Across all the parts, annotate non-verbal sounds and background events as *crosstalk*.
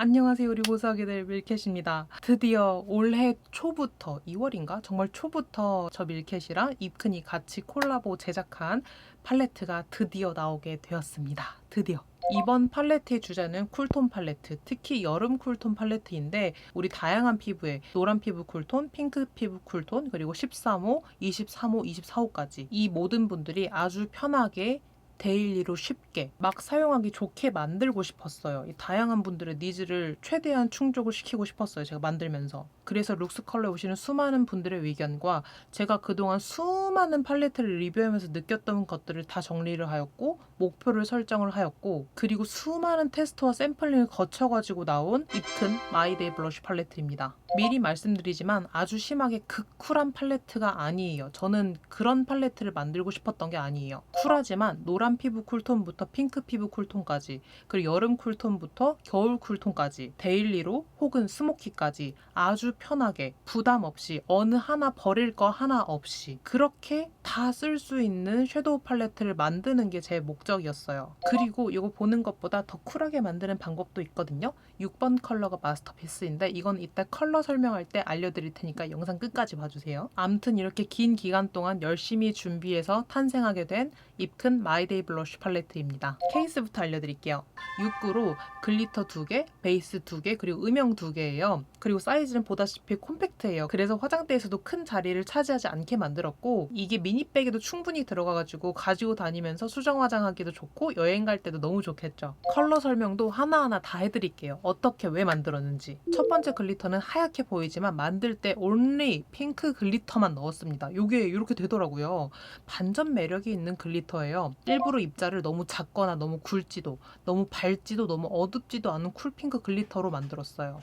안녕하세요 우리 보석이들 밀켓입니다. 드디어 올해 초부터 2월인가? 정말 초부터 저 밀켓이랑 입큰이 같이 콜라보 제작한 팔레트가 드디어 나오게 되었습니다. 드디어. 이번 팔레트의 주제는 쿨톤 팔레트, 특히 여름 쿨톤 팔레트인데 우리 다양한 피부에 노란 피부 쿨톤, 핑크 피부 쿨톤, 그리고 13호, 23호, 24호까지 이 모든 분들이 아주 편하게 데일리로 쉽게 막 사용하기 좋게 만들고 싶었어요. 이 다양한 분들의 니즈를 최대한 충족을 시키고 싶었어요. 제가 만들면서. 그래서 룩스 컬러에 오시는 수많은 분들의 의견과 제가 그동안 수 많은 팔레트를 리뷰하면서 느꼈던 것들을 다 정리를 하였고 목표를 설정을 하였고 그리고 수많은 테스트와 샘플링을 거쳐가지고 나온 입튼 마이데이 블러쉬 팔레트입니다. 미리 말씀드리지만 아주 심하게 극쿨한 팔레트가 아니에요. 저는 그런 팔레트를 만들고 싶었던 게 아니에요. 쿨하지만 노란 피부 쿨톤부터 핑크 피부 쿨톤까지 그리고 여름 쿨톤부터 겨울 쿨톤까지 데일리로 혹은 스모키까지 아주 편하게 부담 없이 어느 하나 버릴 거 하나 없이 그렇게 다 쓸 수 있는 섀도우 팔레트를 만드는 게 제 목적이었어요. 그리고 이거 보는 것보다 더 쿨하게 만드는 방법도 있거든요. 6번 컬러가 마스터피스인데 이건 이따 컬러 설명할 때 알려드릴 테니까 영상 끝까지 봐주세요. 암튼 이렇게 긴 기간 동안 열심히 준비해서 탄생하게 된 입큰 마이데이 블러쉬 팔레트입니다. 케이스부터 알려드릴게요. 6구로 글리터 2개, 베이스 2개, 그리고 음영 2개예요. 그리고 사이즈는 보다시피 콤팩트해요. 그래서 화장대에서도 큰 자리를 차지하지 않게 만들었고 이게 미니백에도 충분히 들어가가지고 가지고 다니면서 수정 화장하기도 좋고 여행 갈 때도 너무 좋겠죠. 컬러 설명도 하나하나 다 해드릴게요. 어떻게 왜 만들었는지. 첫 번째 글리터는 하얗게 보이지만 만들 때 only 핑크 글리터만 넣었습니다. 이게 이렇게 되더라고요. 반전 매력이 있는 글리터 예요. 일부러 입자를 너무 작거나 너무 굵지도 너무 밝지도 너무 어둡지도 않은 쿨핑크 글리터로 만들었어요.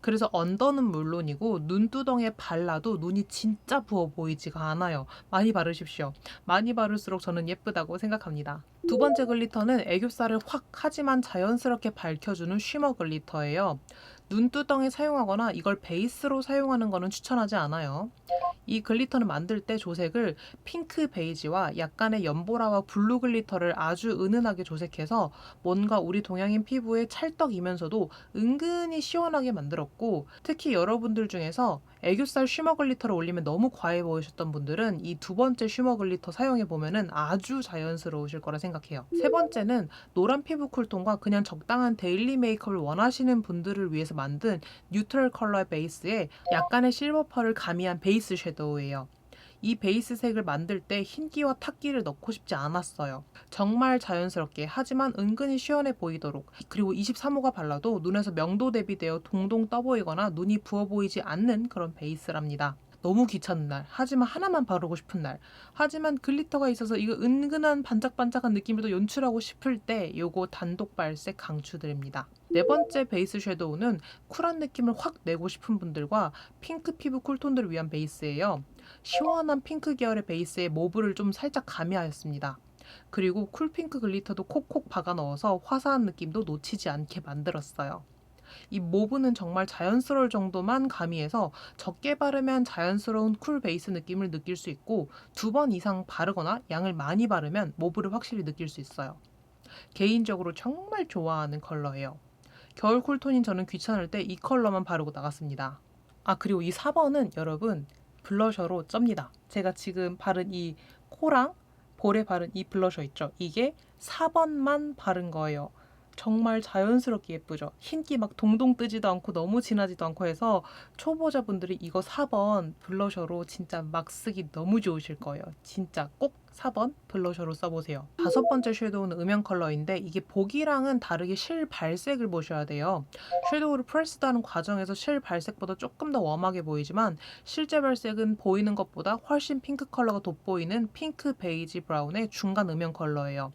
그래서 언더는 물론이고 눈두덩이에 발라도 눈이 진짜 부어 보이지가 않아요. 많이 바르십시오. 많이 바를수록 저는 예쁘다고 생각합니다. 두 번째 글리터는 애교살을 확 하지만 자연스럽게 밝혀주는 쉬머 글리터예요. 눈두덩이 사용하거나 이걸 베이스로 사용하는 거는 추천하지 않아요. 이 글리터는 만들 때 조색을 핑크 베이지와 약간의 연보라와 블루 글리터를 아주 은은하게 조색해서 뭔가 우리 동양인 피부에 찰떡이면서도 은근히 시원하게 만들었고 특히 여러분들 중에서 애교살 쉬머 글리터를 올리면 너무 과해 보이셨던 분들은 이 두 번째 쉬머 글리터 사용해 보면은 아주 자연스러우실 거라 생각해요. 세 번째는 노란 피부 쿨톤과 그냥 적당한 데일리 메이크업을 원하시는 분들을 위해서 만든 뉴트럴 컬러의 베이스에 약간의 실버 펄을 가미한 베이스 섀도우예요. 이 베이스 색을 만들 때 흰기와 탁기를 넣고 싶지 않았어요. 정말 자연스럽게 하지만 은근히 시원해 보이도록 그리고 23호가 발라도 눈에서 명도 대비되어 동동 떠 보이거나 눈이 부어 보이지 않는 그런 베이스랍니다. 너무 귀찮은 날, 하지만 하나만 바르고 싶은 날, 하지만 글리터가 있어서 이거 은근한 반짝반짝한 느낌을 또 연출하고 싶을 때 요거 단독 발색 강추드립니다. 네 번째 베이스 섀도우는 쿨한 느낌을 확 내고 싶은 분들과 핑크 피부 쿨톤들을 위한 베이스예요. 시원한 핑크 계열의 베이스에 모브를 좀 살짝 가미하였습니다. 그리고 쿨핑크 글리터도 콕콕 박아 넣어서 화사한 느낌도 놓치지 않게 만들었어요. 이 모브는 정말 자연스러울 정도만 가미해서 적게 바르면 자연스러운 쿨 베이스 느낌을 느낄 수 있고 두 번 이상 바르거나 양을 많이 바르면 모브를 확실히 느낄 수 있어요. 개인적으로 정말 좋아하는 컬러예요. 겨울 쿨톤인 저는 귀찮을 때 이 컬러만 바르고 나갔습니다. 아 그리고 이 4번은 여러분 블러셔로 쩝니다. 제가 지금 바른 이 코랑 볼에 바른 이 블러셔 있죠? 이게 4번만 바른 거예요. 정말 자연스럽게 예쁘죠. 흰기 막 동동 뜨지도 않고 너무 진하지도 않고 해서 초보자분들이 이거 4번 블러셔로 진짜 막 쓰기 너무 좋으실 거예요. 진짜 꼭 4번 블러셔로 써보세요. 다섯 번째 섀도우는 음영 컬러인데 이게 보기랑은 다르게 실 발색을 보셔야 돼요. 섀도우를 프레스드 하는 과정에서 실 발색보다 조금 더 웜하게 보이지만 실제 발색은 보이는 것보다 훨씬 핑크 컬러가 돋보이는 핑크 베이지 브라운의 중간 음영 컬러예요.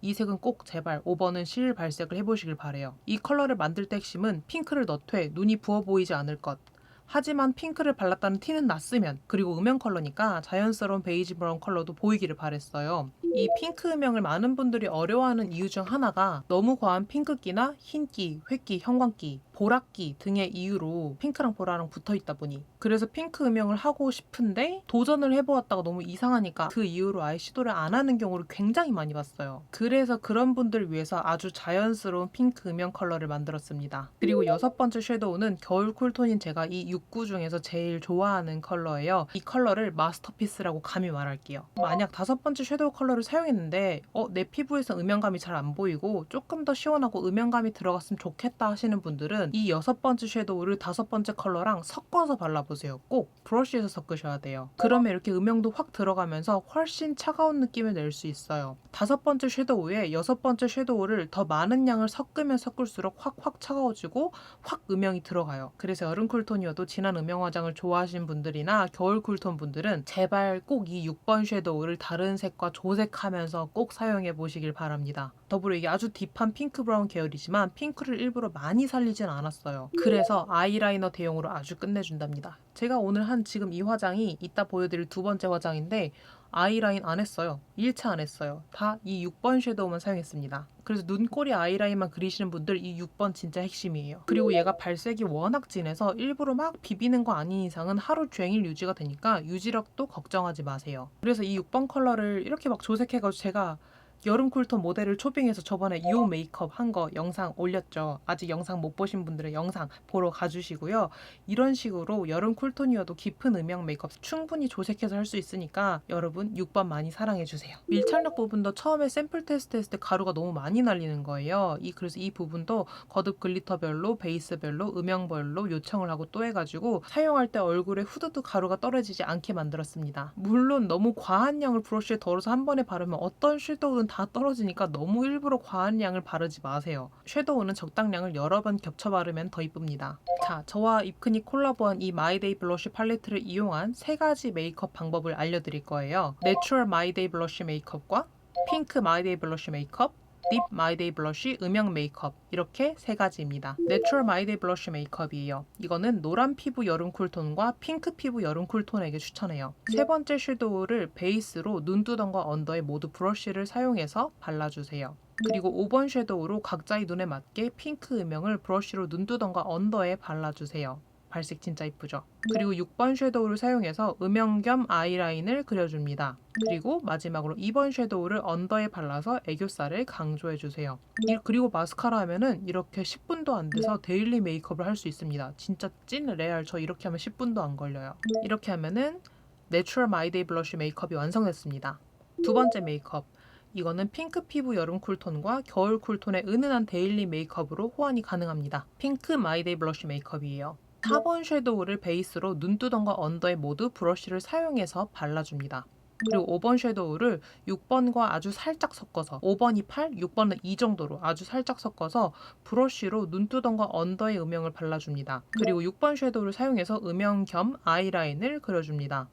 이 색은 꼭 제발 5번은 실 발색을 해보시길 바래요. 이 컬러를 만들 때 핵심은 핑크를 넣되 눈이 부어 보이지 않을 것. 하지만 핑크를 발랐다는 티는 났으면 그리고 음영 컬러니까 자연스러운 베이지 브라운 컬러도 보이기를 바랬어요. 이 핑크 음영을 많은 분들이 어려워하는 이유 중 하나가 너무 과한 핑크기나 흰기, 회기, 형광기, 보라기 등의 이유로 핑크랑 보라랑 붙어 있다 보니 그래서 핑크 음영을 하고 싶은데 도전을 해보았다가 너무 이상하니까 그 이후로 아예 시도를 안 하는 경우를 굉장히 많이 봤어요. 그래서 그런 분들을 위해서 아주 자연스러운 핑크 음영 컬러를 만들었습니다. 그리고 여섯 번째 섀도우는 겨울 쿨톤인 제가 이 6구 중에서 제일 좋아하는 컬러예요. 이 컬러를 마스터피스라고 감히 말할게요. 만약 다섯 번째 섀도우 컬러를 사용했는데 어, 내 피부에서 음영감이 잘 안 보이고 조금 더 시원하고 음영감이 들어갔으면 좋겠다 하시는 분들은 이 여섯 번째 섀도우를 다섯 번째 컬러랑 섞어서 발라보세요. 꼭 브러쉬에서 섞으셔야 돼요. 그러면 이렇게 음영도 확 들어가면서 훨씬 차가운 느낌을 낼 수 있어요. 다섯 번째 섀도우에 여섯 번째 섀도우를 더 많은 양을 섞으면 섞을수록 확확 차가워지고 확 음영이 들어가요. 그래서 여름 쿨톤이어도 진한 음영 화장을 좋아하시는 분들이나 겨울 쿨톤 분들은 제발 꼭 이 6번 섀도우를 다른 색과 조색하면서 꼭 사용해 보시길 바랍니다. 더불어 이게 아주 딥한 핑크 브라운 계열이지만 핑크를 일부러 많이 살리진 않았어요. 그래서 아이라이너 대용으로 아주 끝내준답니다. 제가 오늘 한 지금 이 화장이 이따 보여드릴 두 번째 화장인데 아이라인 안 했어요. 1차 안 했어요. 다 이 6번 섀도우만 사용했습니다. 그래서 눈꼬리 아이라인만 그리시는 분들 이 6번 진짜 핵심이에요. 그리고 얘가 발색이 워낙 진해서 일부러 막 비비는 거 아닌 이상은 하루 종일 유지가 되니까 유지력도 걱정하지 마세요. 그래서 이 6번 컬러를 이렇게 막 조색해가지고 제가 여름 쿨톤 모델을 초빙해서 저번에 이 메이크업 한 거 영상 올렸죠. 아직 영상 못 보신 분들은 영상 보러 가주시고요. 이런 식으로 여름 쿨톤이어도 깊은 음영 메이크업 충분히 조색해서 할 수 있으니까 여러분 6번 많이 사랑해주세요. 밀착력 부분도 처음에 샘플 테스트 했을 때 가루가 너무 많이 날리는 거예요. 이 그래서 이 부분도 거듭 글리터별로 베이스별로 음영별로 요청을 하고 또 해가지고 사용할 때 얼굴에 후두둑 가루가 떨어지지 않게 만들었습니다. 물론 너무 과한 양을 브러쉬에 덜어서 한 번에 바르면 어떤 섀도 우든 다 떨어지니까 너무 일부러 과한 양을 바르지 마세요. 섀도우는 적당량을 여러 번 겹쳐 바르면 더 이쁩니다. 자, 저와 입크니 콜라보한 이 마이데이 블러쉬 팔레트를 이용한 세 가지 메이크업 방법을 알려드릴 거예요. 내추럴 마이데이 블러쉬 메이크업과 핑크 마이데이 블러쉬 메이크업, 딥 마이데이 블러쉬 음영 메이크업 이렇게 세 가지입니다. 내추럴 마이데이 블러쉬 메이크업이에요. 이거는 노란 피부 여름 쿨톤과 핑크 피부 여름 쿨톤에게 추천해요. 세 번째 섀도우를 베이스로 눈두덩과 언더에 모두 브러쉬를 사용해서 발라주세요. 그리고 5번 섀도우로 각자의 눈에 맞게 핑크 음영을 브러쉬로 눈두덩과 언더에 발라주세요. 발색 진짜 이쁘죠? 그리고 6번 섀도우를 사용해서 음영 겸 아이라인을 그려줍니다. 그리고 마지막으로 2번 섀도우를 언더에 발라서 애교살을 강조해주세요. 그리고 마스카라 하면은 이렇게 10분도 안 돼서 데일리 메이크업을 할 수 있습니다. 진짜 찐 레알 저 이렇게 하면 10분도 안 걸려요. 이렇게 하면은 내추럴 마이데이 블러쉬 메이크업이 완성됐습니다. 두 번째 메이크업. 이거는 핑크 피부 여름 쿨톤과 겨울 쿨톤의 은은한 데일리 메이크업으로 호환이 가능합니다. 핑크 마이데이 블러쉬 메이크업이에요. 4번 섀도우를 베이스로 눈두덩과 언더에 모두 브러쉬를 사용해서 발라줍니다. 그리고 5번 섀도우를 6번과 아주 살짝 섞어서 5번이 8, 6번은 2 정도로 아주 살짝 섞어서 브러쉬로 눈두덩과 언더의 음영을 발라줍니다. 그리고 6번 섀도우를 사용해서 음영 겸 아이라인을 그려줍니다.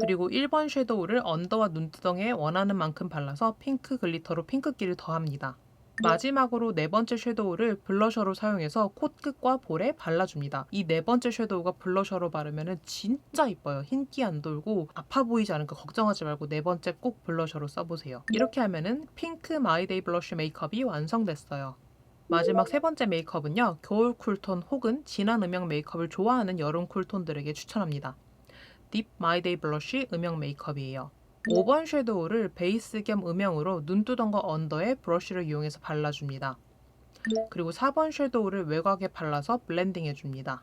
그리고 1번 섀도우를 언더와 눈두덩에 원하는 만큼 발라서 핑크 글리터로 핑크기를 더합니다. 마지막으로 네 번째 섀도우를 블러셔로 사용해서 콧끝과 볼에 발라줍니다. 이 네 번째 섀도우가 블러셔로 바르면 진짜 이뻐요. 흰기 안 돌고 아파 보이지 않으니까 걱정하지 말고 네 번째 꼭 블러셔로 써보세요. 이렇게 하면은 핑크 마이데이 블러쉬 메이크업이 완성됐어요. 마지막 세 번째 메이크업은요. 겨울 쿨톤 혹은 진한 음영 메이크업을 좋아하는 여름 쿨톤들에게 추천합니다. 딥 마이데이 블러쉬 음영 메이크업이에요. 5번 섀도우를 베이스 겸 음영으로 눈두덩과 언더에 브러쉬를 이용해서 발라줍니다. 그리고 4번 섀도우를 외곽에 발라서 블렌딩 해줍니다.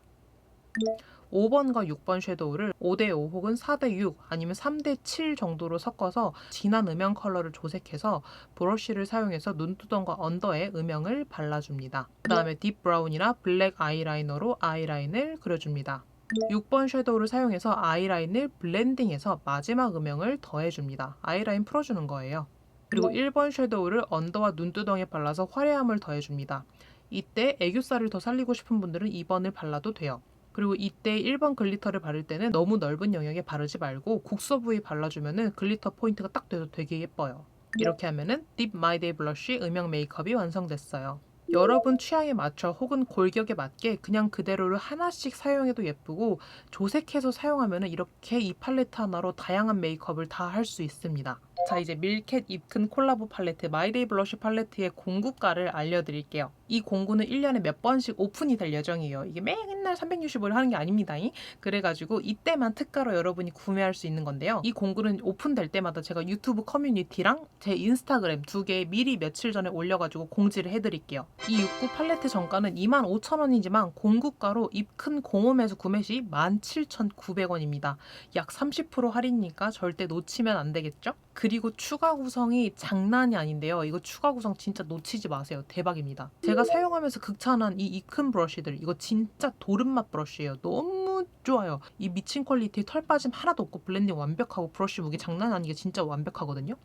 5번과 6번 섀도우를 5대5 혹은 4대6 아니면 3대7 정도로 섞어서 진한 음영 컬러를 조색해서 브러쉬를 사용해서 눈두덩과 언더에 음영을 발라줍니다. 그 다음에 딥 브라운이나 블랙 아이라이너로 아이라인을 그려줍니다. 6번 섀도우를 사용해서 아이라인을 블렌딩해서 마지막 음영을 더해줍니다. 아이라인 풀어주는 거예요. 그리고 1번 섀도우를 언더와 눈두덩에 발라서 화려함을 더해줍니다. 이때 애교살을 더 살리고 싶은 분들은 2번을 발라도 돼요. 그리고 이때 1번 글리터를 바를 때는 너무 넓은 영역에 바르지 말고 국서 부위 발라주면 글리터 포인트가 딱 돼서 되게 예뻐요. 이렇게 하면은 딥 마이데이 블러쉬 음영 메이크업이 완성됐어요. 여러분 취향에 맞춰 혹은 골격에 맞게 그냥 그대로를 하나씩 사용해도 예쁘고 조색해서 사용하면 이렇게 이 팔레트 하나로 다양한 메이크업을 다 할 수 있습니다. 자 이제 밀켓 입큰 콜라보 팔레트 마이데이 블러쉬 팔레트의 공구가를 알려드릴게요. 이 공구는 1년에 몇 번씩 오픈이 될 예정이에요. 이게 맨날 365일 하는 게 아닙니다. 그래가지고 이때만 특가로 여러분이 구매할 수 있는 건데요. 이 공구는 오픈될 때마다 제가 유튜브 커뮤니티랑 제 인스타그램 두 개 미리 며칠 전에 올려가지고 공지를 해드릴게요. 이69 팔레트 정가는 25,000원이지만 공구가로 입 큰 공홈에서 구매 시 17,900원입니다. 약 30% 할인이니까 절대 놓치면 안 되겠죠? 그리고 추가 구성이 장난이 아닌데요. 이거 추가 구성 진짜 놓치지 마세요. 대박입니다. 제가 사용하면서 극찬한 이 이 큰 브러쉬들 이거 진짜 도른맛 브러쉬예요. 너무 좋아요. 이 미친 퀄리티 털 빠짐 하나도 없고 블렌딩 완벽하고 브러쉬 무게 장난 아니게 진짜 완벽하거든요.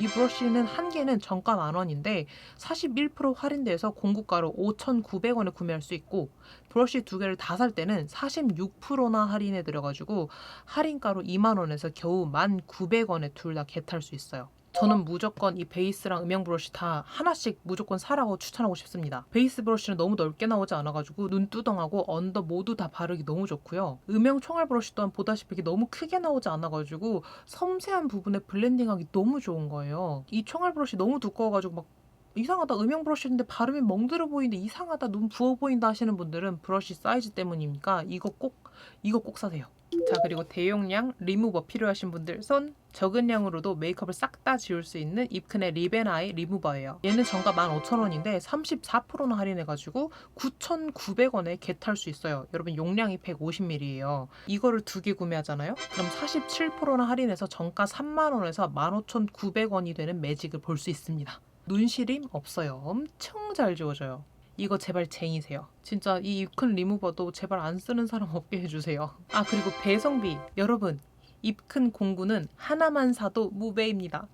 이 브러쉬는 한 개는 정가 만 원인데 41% 할인돼서 공구가로 5,900원에 구매할 수 있고 브러쉬 두 개를 다 살 때는 46%나 할인해 드려가지고 할인가로 2만 원에서 겨우 1,900원에 둘 다 개탈 수 있어요. 저는 무조건 이 베이스랑 음영 브러쉬 다 하나씩 무조건 사라고 추천하고 싶습니다. 베이스 브러쉬는 너무 넓게 나오지 않아가지고 눈두덩하고 언더 모두 다 바르기 너무 좋고요. 음영 총알 브러쉬 또한 보다시피 너무 크게 나오지 않아가지고 섬세한 부분에 블렌딩하기 너무 좋은 거예요. 이 총알 브러쉬 너무 두꺼워가지고 막 이상하다 음영 브러쉬인데 바르면 멍들어 보이는데 이상하다 눈 부어 보인다 하시는 분들은 브러쉬 사이즈 때문이니까 이거 꼭 이거 꼭 사세요. 자 그리고 대용량 리무버 필요하신 분들 손 적은 양으로도 메이크업을 싹 다 지울 수 있는 입큰의 리벤아이 리무버예요. 얘는 정가 15,000원인데 34%나 할인해가지고 9,900원에 개탈 수 있어요. 여러분 용량이 150ml예요. 이거를 두 개 구매하잖아요. 그럼 47%나 할인해서 정가 3만원에서 15,900원이 되는 매직을 볼 수 있습니다. 눈시림 없어요. 엄청 잘 지워져요. 이거 제발 쟁이세요. 진짜 이 입큰 리무버도 제발 안 쓰는 사람 없게 해주세요. 아 그리고 배송비 여러분 입 큰 공구는 하나만 사도 무배입니다.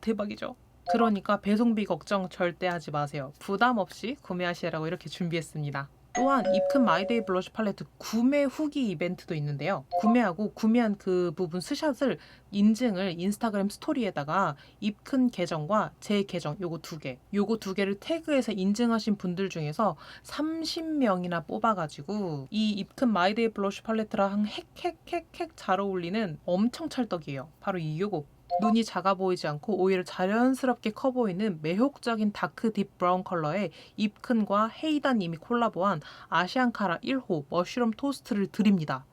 대박이죠? 그러니까 배송비 걱정 절대 하지 마세요. 부담 없이 구매하시라고 이렇게 준비했습니다. 또한 입큰 마이데이 블러쉬 팔레트 구매 후기 이벤트도 있는데요. 구매하고 구매한 그 부분 스샷을 인증을 인스타그램 스토리에다가 입큰 계정과 제 계정 요거 두 개, 요거 두 개를 태그해서 인증하신 분들 중에서 30명이나 뽑아가지고 이 입큰 마이데이 블러쉬 팔레트랑 핵핵핵핵 잘 어울리는 엄청 찰떡이에요. 바로 이 요거 눈이 작아 보이지 않고 오히려 자연스럽게 커 보이는 매혹적인 다크 딥 브라운 컬러의 입큰과 헤이다님이 콜라보한 아시안 카라 1호 머쉬룸 토스트를 드립니다.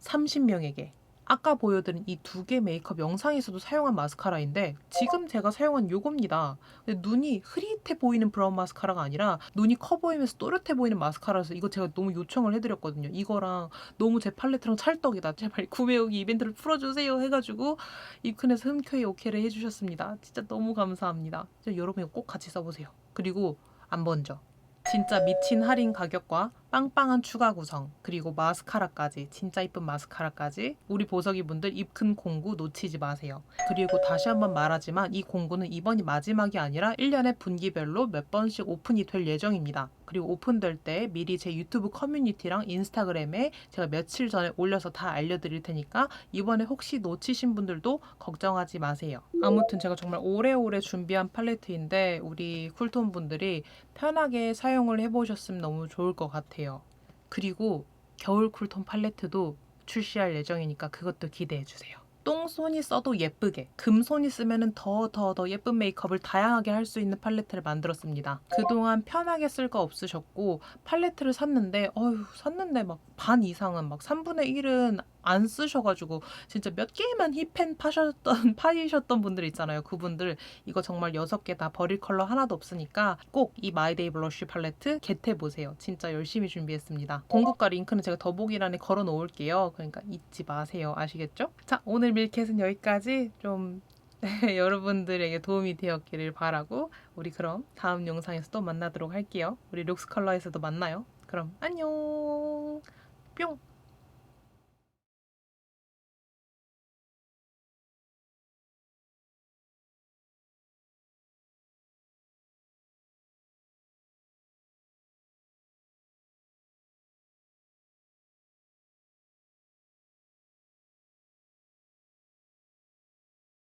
30명에게. 아까 보여드린 이 두 개 메이크업 영상에서도 사용한 마스카라인데 지금 제가 사용한 요겁니다. 눈이 흐릿해 보이는 브라운 마스카라가 아니라 눈이 커 보이면서 또렷해 보이는 마스카라라서 이거 제가 너무 요청을 해드렸거든요. 이거랑 너무 제 팔레트랑 찰떡이다. 제발 구매 후기 이벤트를 풀어주세요 해가지고 입큰에서 흔쾌히 오케이를 해주셨습니다. 진짜 너무 감사합니다. 진짜 여러분 이거 꼭 같이 써보세요. 그리고 안 번져. 진짜 미친 할인 가격과 빵빵한 추가 구성 그리고 마스카라까지 진짜 이쁜 마스카라까지 우리 보석이 분들 입 큰 공구 놓치지 마세요. 그리고 다시 한번 말하지만 이 공구는 이번이 마지막이 아니라 1년에 분기별로 몇 번씩 오픈이 될 예정입니다. 그리고 오픈될 때 미리 제 유튜브 커뮤니티랑 인스타그램에 제가 며칠 전에 올려서 다 알려드릴 테니까 이번에 혹시 놓치신 분들도 걱정하지 마세요. 아무튼 제가 정말 오래오래 준비한 팔레트인데 우리 쿨톤 분들이 편하게 사용을 해보셨으면 너무 좋을 것 같아요. 그리고 겨울 쿨톤 팔레트도 출시할 예정이니까 그것도 기대해 주세요. 똥손이 써도 예쁘게, 금손이 쓰면 더 더 더 예쁜 메이크업을 다양하게 할 수 있는 팔레트를 만들었습니다. 그동안 편하게 쓸 거 없으셨고 팔레트를 샀는데 어휴 샀는데 막 반 이상은 막 3분의 1은 안 쓰셔가지고 진짜 몇 개만 힙펜 파셨던 *laughs* 파이셨던 분들 있잖아요. 그분들 이거 정말 6개 다 버릴 컬러 하나도 없으니까 꼭 이 마이데이 블러쉬 팔레트 겟해 보세요. 진짜 열심히 준비했습니다. 공급가 링크는 제가 더보기란에 걸어 놓을게요. 그러니까 잊지 마세요. 아시겠죠? 자 오늘 밀켓은 여기까지 좀 네, *laughs* 여러분들에게 도움이 되었기를 바라고 우리 그럼 다음 영상에서 또 만나도록 할게요. 우리 룩스 컬러에서도 만나요. 그럼 안녕. 뿅.